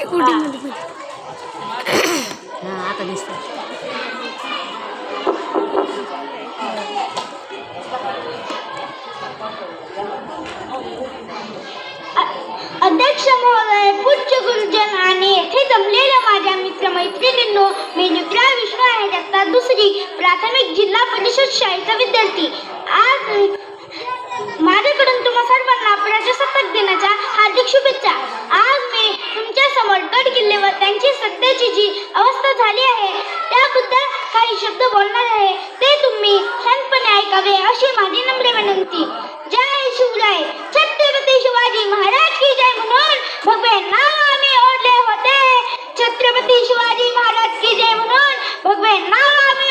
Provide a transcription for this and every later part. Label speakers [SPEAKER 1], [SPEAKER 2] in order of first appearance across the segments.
[SPEAKER 1] एक उडी. मध्ये आता
[SPEAKER 2] अध्यक्ष महोदय पूज्य गुरुजन आणि येथे जमलेल्या माझ्या मित्र मैत्रिणींनो मी निप्रा विश्व आहे त्याचा दुसरी प्राथमिक जिल्हा परिषद शाळेचा विद्यार्थी. आज माझ्याकडून तुम्हा सर्वांना प्रजासत्ताक दिनाच्या तुमची जी अवस्था झाली आहे त्याबद्दल काही शब्द बोलणार आहे. ते तुम्ही शांतपणे ऐकावे अशी माझी नम्र विनंती. जय शिवराय. छत्रपती शिवाजी महाराज की जय म्हणून भगवे नाव आम्ही ओढले होते. छत्रपती शिवाजी महाराज की जय म्हणून भगवे नाव आम्ही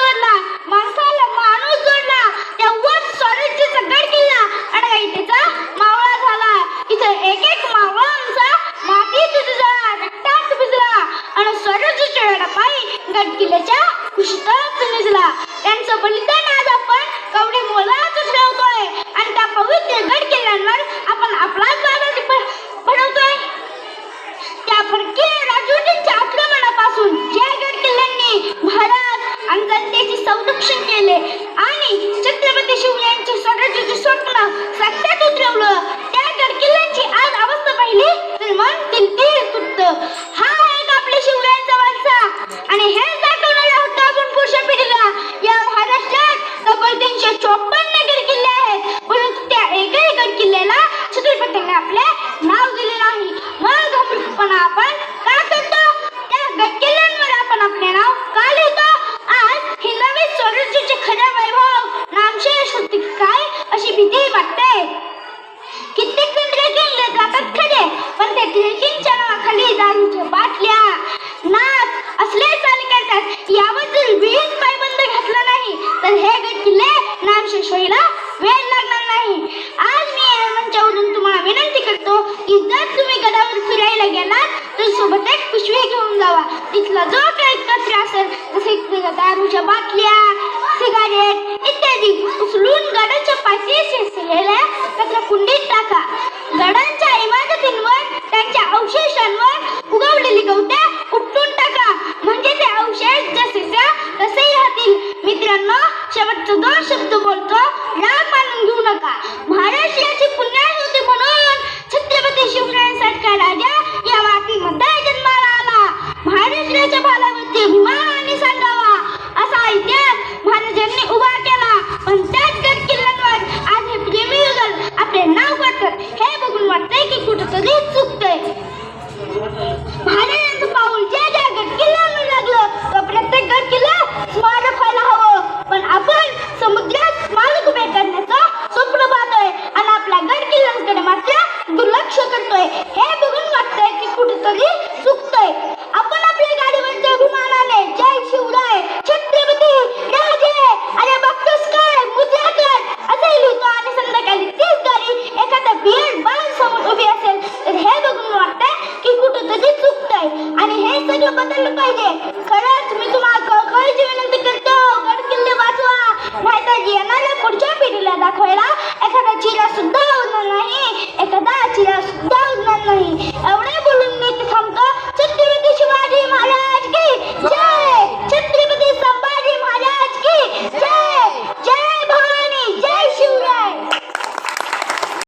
[SPEAKER 2] एक आणि सरज चढापायी गडकिल्याच्या कुशीतच आपण आपलाच भारत बनवतोय. त्या फरके राजवटींच्या आक्रमणापासून ज्या गड किल्ल्यांनी भारत आणि संरक्षण केले आणि छत्रपती शिवयांचे स्वराज्याचे निळवण दिलते सुद्ध पिशवी घेऊन जावा. तिथला जो काही कचरा असेल जसे दारूच्या बाटल्या जन्माला पुढच्या पिढीला दाखवायला एखादा चिरा सुद्धा उरणार नाही एखादा चिरा सुद्धा उरणार नाही एवढे बोलून